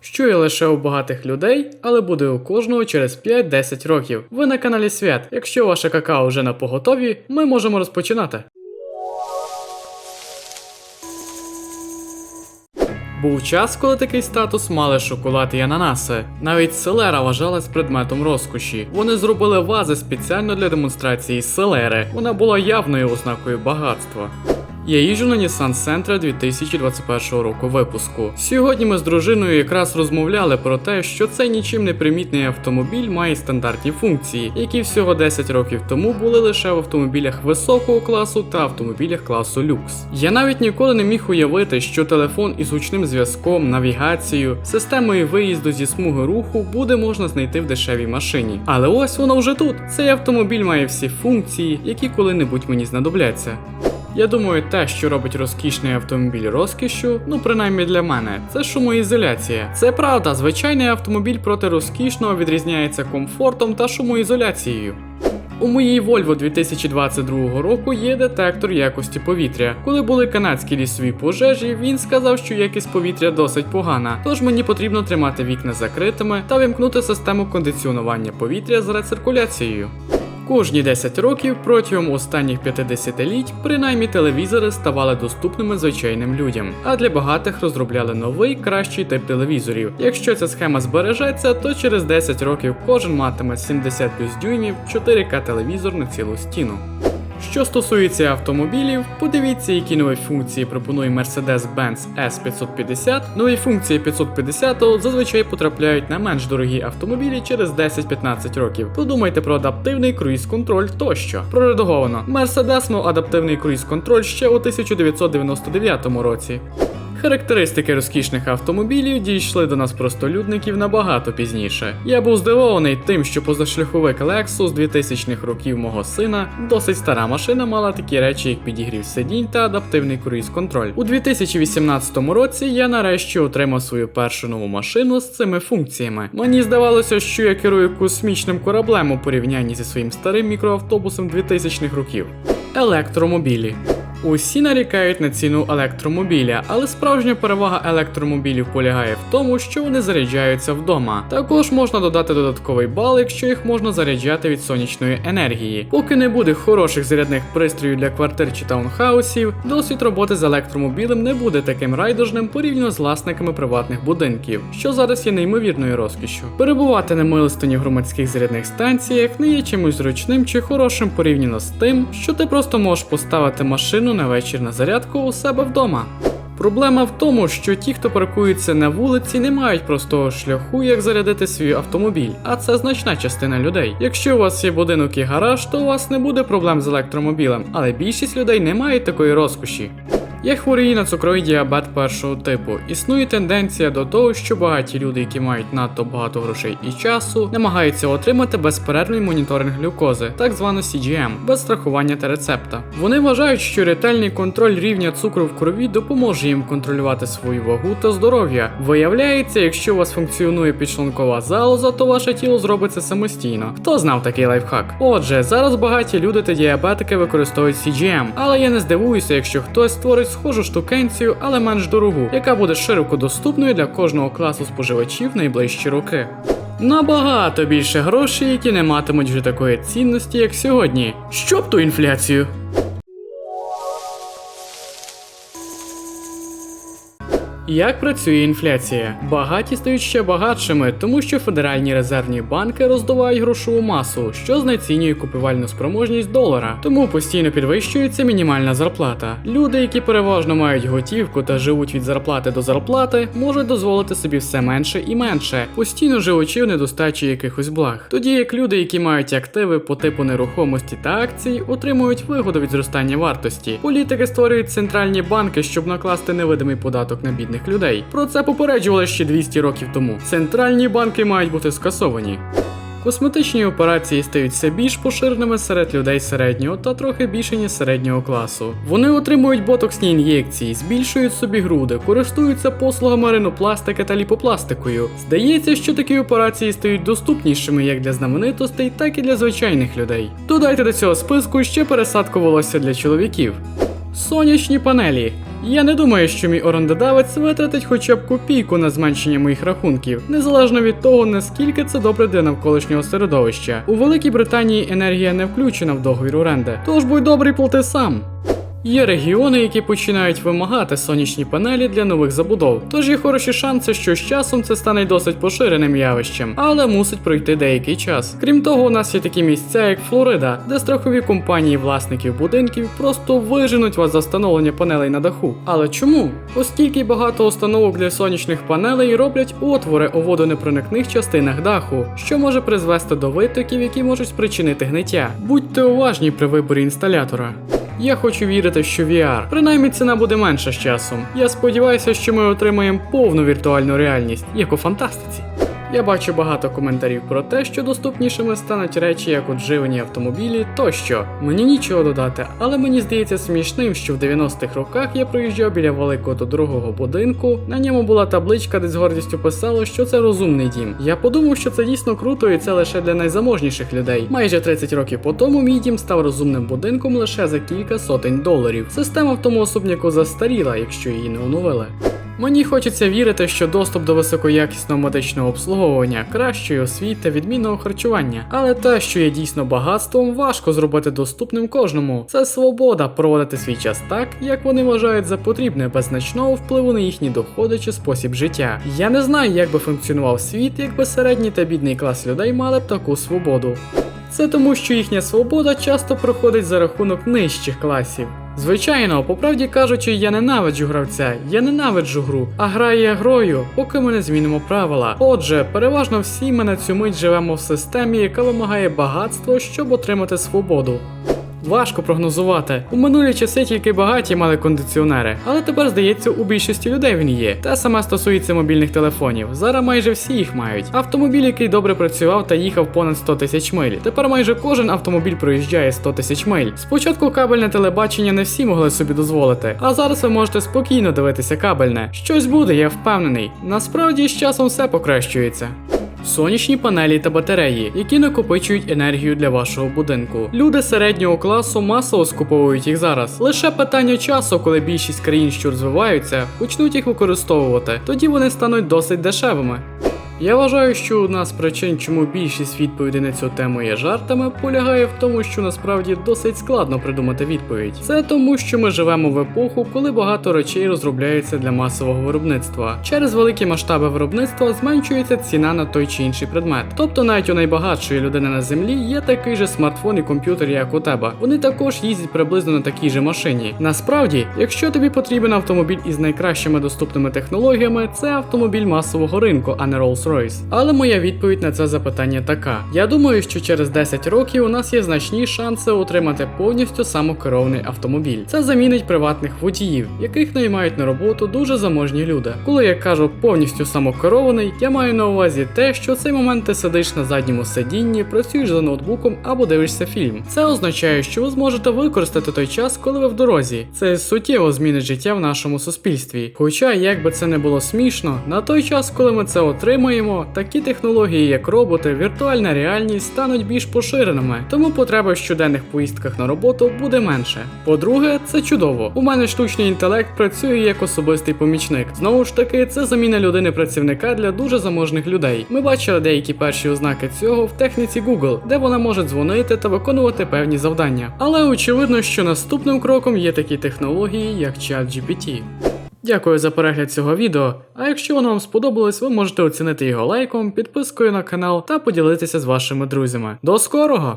що є лише у багатих людей, але буде у кожного через 5-10 років. Ви на каналі Свят. Якщо ваше какао вже на поготові, ми можемо розпочинати. Був час, коли такий статус мали шоколад і ананаси. Навіть селера вважалась предметом розкоші. Вони зробили вази спеціально для демонстрації селери. Вона була явною ознакою багатства. Я їжджу на Nissan Sentra 2021 року випуску. Сьогодні ми з дружиною якраз розмовляли про те, що цей нічим не примітний автомобіль має стандартні функції, які всього 10 років тому були лише в автомобілях високого класу та автомобілях класу люкс. Я навіть ніколи не міг уявити, що телефон із гучним зв'язком, навігацією, системою виїзду зі смуги руху буде можна знайти в дешевій машині. Але ось воно вже тут. Цей автомобіль має всі функції, які коли-небудь мені знадобляться. Я думаю, те, що робить розкішний автомобіль розкішю, ну принаймні для мене, це шумоізоляція. Це правда, звичайний автомобіль проти розкішного відрізняється комфортом та шумоізоляцією. У моїй Volvo 2022 року є детектор якості повітря. Коли були канадські лісові пожежі, він сказав, що якість повітря досить погана, тож мені потрібно тримати вікна закритими та вимкнути систему кондиціонування повітря з рециркуляцією. Кожні 10 років протягом останніх 50-літь принаймні телевізори ставали доступними звичайним людям, а для багатих розробляли новий кращий тип телевізорів. Якщо ця схема збережеться, то через 10 років кожен матиме 70 плюс дюймів 4К телевізор на цілу стіну. Що стосується автомобілів, подивіться, які нові функції пропонує Mercedes-Benz S550. Нові функції 550 зазвичай потрапляють на менш дорогі автомобілі через 10-15 років. Подумайте про адаптивний круїз-контроль тощо. Проредаговано Mercedes мав адаптивний круїз-контроль ще у 1999 році. Характеристики розкішних автомобілів дійшли до нас простолюдників набагато пізніше. Я був здивований тим, що позашляховик Lexus 2000-х років мого сина, досить стара машина, мала такі речі, як підігрів сидінь та адаптивний круїз-контроль. У 2018 році я нарешті отримав свою першу нову машину з цими функціями. Мені здавалося, що я керую космічним кораблем у порівнянні зі своїм старим мікроавтобусом 2000-х років. Електромобілі. Усі нарікають на ціну електромобіля, але справжня перевага електромобілів полягає в тому, що вони заряджаються вдома. Також можна додати додатковий бал, якщо їх можна заряджати від сонячної енергії. Поки не буде хороших зарядних пристроїв для квартир чи таунхаусів, досвід роботи з електромобілем не буде таким райдужним порівняно з власниками приватних будинків, що зараз є неймовірною розкішшю. Перебувати на милостині в громадських зарядних станціях не є чимось зручним чи хорошим порівняно з тим, що ти просто можеш поставити машину на вечір на зарядку у себе вдома. Проблема в тому, що ті, хто паркується на вулиці, не мають простого шляху, як зарядити свій автомобіль, а це значна частина людей. Якщо у вас є будинок і гараж, то у вас не буде проблем з електромобілем, але більшість людей не мають такої розкоші. Я хворію на цукровий діабет першого типу. Існує тенденція до того, що багаті люди, які мають надто багато грошей і часу, намагаються отримати безперервний моніторинг глюкози, так звану CGM, без страхування та рецепта. Вони вважають, що ретельний контроль рівня цукру в крові допоможе їм контролювати свою вагу та здоров'я. Виявляється, якщо у вас функціонує підшлункова залоза, то ваше тіло зробиться самостійно. Хто знав такий лайфхак? Отже, зараз багаті люди та діабетики використовують CGM, але я не здивуюся, якщо хтось створить схожу штукенцію, але менш дорогу, яка буде широко доступною для кожного класу споживачів в найближчі роки. Набагато більше грошей, які не матимуть вже такої цінності, як сьогодні. Щоб ту інфляцію. Як працює інфляція? Багаті стають ще багатшими, тому що федеральні резервні банки роздувають грошову масу, що знецінює купівальну спроможність долара, тому постійно підвищується мінімальна зарплата. Люди, які переважно мають готівку та живуть від зарплати до зарплати, можуть дозволити собі все менше і менше, постійно живучи в недостачі якихось благ. Тоді як люди, які мають активи по типу нерухомості та акцій, отримують вигоду від зростання вартості. Політики створюють центральні банки, щоб накласти невидимий податок на бідних людей. Про це попереджували ще 200 років тому. Центральні банки мають бути скасовані. Косметичні операції стають все більш поширеними серед людей середнього та трохи більше ніж середнього класу. Вони отримують ботоксні ін'єкції, збільшують собі груди, користуються послугами ринопластики та ліпопластикою. Здається, що такі операції стають доступнішими як для знаменитостей, так і для звичайних людей. Додайте до цього списку ще пересадку волосся для чоловіків. Сонячні панелі. Я не думаю, що мій орендодавець витратить хоча б копійку на зменшення моїх рахунків, незалежно від того, наскільки це добре для навколишнього середовища. У Великій Британії енергія не включена в договір оренди, тож будь добрий плати сам. Є регіони, які починають вимагати сонячні панелі для нових забудов, тож є хороші шанси, що з часом це стане досить поширеним явищем, але мусить пройти деякий час. Крім того, у нас є такі місця, як Флорида, де страхові компанії власників будинків просто виженуть вас за встановлення панелей на даху. Але чому? Оскільки багато установок для сонячних панелей роблять отвори у водонепроникних частинах даху, що може призвести до витоків, які можуть спричинити гниття. Будьте уважні при виборі інсталятора. Я хочу вірити, що VR. Принаймні ціна буде менша з часом. Я сподіваюся, що ми отримаємо повну віртуальну реальність, як у фантастиці. Я бачу багато коментарів про те, що доступнішими стануть речі, як от живені автомобілі тощо. Мені нічого додати, але мені здається смішним, що в 90-х роках я проїжджав біля великого та дорогого будинку. На ньому була табличка, де з гордістю писало, що це розумний дім. Я подумав, що це дійсно круто, і це лише для найзаможніших людей. Майже 30 років по тому мій дім став розумним будинком лише за кілька сотень доларів. Система в тому особняку застаріла, якщо її не оновили. Мені хочеться вірити, що доступ до високоякісного медичного обслуговування, кращої освіти, відмінного харчування, але те, що є дійсно багатством, важко зробити доступним кожному. Це свобода проводити свій час так, як вони вважають за потрібне, без значного впливу на їхні доходи чи спосіб життя. Я не знаю, як би функціонував світ, якби середній та бідний клас людей мали б таку свободу. Це тому, що їхня свобода часто проходить за рахунок нижчих класів. Звичайно, по правді кажучи, я ненавиджу гравця, я ненавиджу гру, а грає грою, поки ми не змінимо правила. Отже, переважно всі ми на цю мить живемо в системі, яка вимагає багатство, щоб отримати свободу. Важко прогнозувати. У минулі часи тільки багаті мали кондиціонери, але тепер здається, у більшості людей він є. Те саме стосується мобільних телефонів. Зараз майже всі їх мають. Автомобіль, який добре працював та їхав понад 100 тисяч миль. Тепер майже кожен автомобіль проїжджає 100 тисяч миль. Спочатку кабельне телебачення не всі могли собі дозволити, а зараз ви можете спокійно дивитися кабельне. Щось буде, я впевнений. Насправді з часом все покращується. Сонячні панелі та батареї, які накопичують енергію для вашого будинку. Люди середнього класу масово скуповують їх зараз. Лише питання часу, коли більшість країн, що розвиваються, почнуть їх використовувати. Тоді вони стануть досить дешевими. Я вважаю, що одна з причин, чому більшість відповідей на цю тему є жартами, полягає в тому, що насправді досить складно придумати відповідь. Це тому, що ми живемо в епоху, коли багато речей розробляються для масового виробництва. Через великі масштаби виробництва зменшується ціна на той чи інший предмет. Тобто навіть у найбагатшої людини на землі є такий же смартфон і комп'ютер, як у тебе. Вони також їздять приблизно на такій же машині. Насправді, якщо тобі потрібен автомобіль із найкращими доступними технологіями, це автомобіль масового ринку, а не Rolls-Royce. Але моя відповідь на це запитання така: я думаю, що через 10 років у нас є значні шанси отримати повністю самокерований автомобіль. Це замінить приватних водіїв, яких наймають на роботу дуже заможні люди. Коли я кажу повністю самокерований, я маю на увазі те, що в цей момент ти сидиш на задньому сидінні, працюєш за ноутбуком або дивишся фільм. Це означає, що ви зможете використати той час, коли ви в дорозі. Це суттєво змінить життя в нашому суспільстві. Хоча, як би це не було смішно, на той час, коли ми це отримаємо, такі технології, як роботи, віртуальна реальність стануть більш поширеними, тому потреба в щоденних поїздках на роботу буде менше. По-друге, це чудово. У мене штучний інтелект працює як особистий помічник. Знову ж таки, це заміна людини працівника для дуже заможних людей. Ми бачили деякі перші ознаки цього в техніці Google, де вона може дзвонити та виконувати певні завдання. Але очевидно, що наступним кроком є такі технології, як ChatGPT. Дякую за перегляд цього відео. А якщо воно вам сподобалось, ви можете оцінити його лайком, підпискою на канал та поділитися з вашими друзями. До скорого!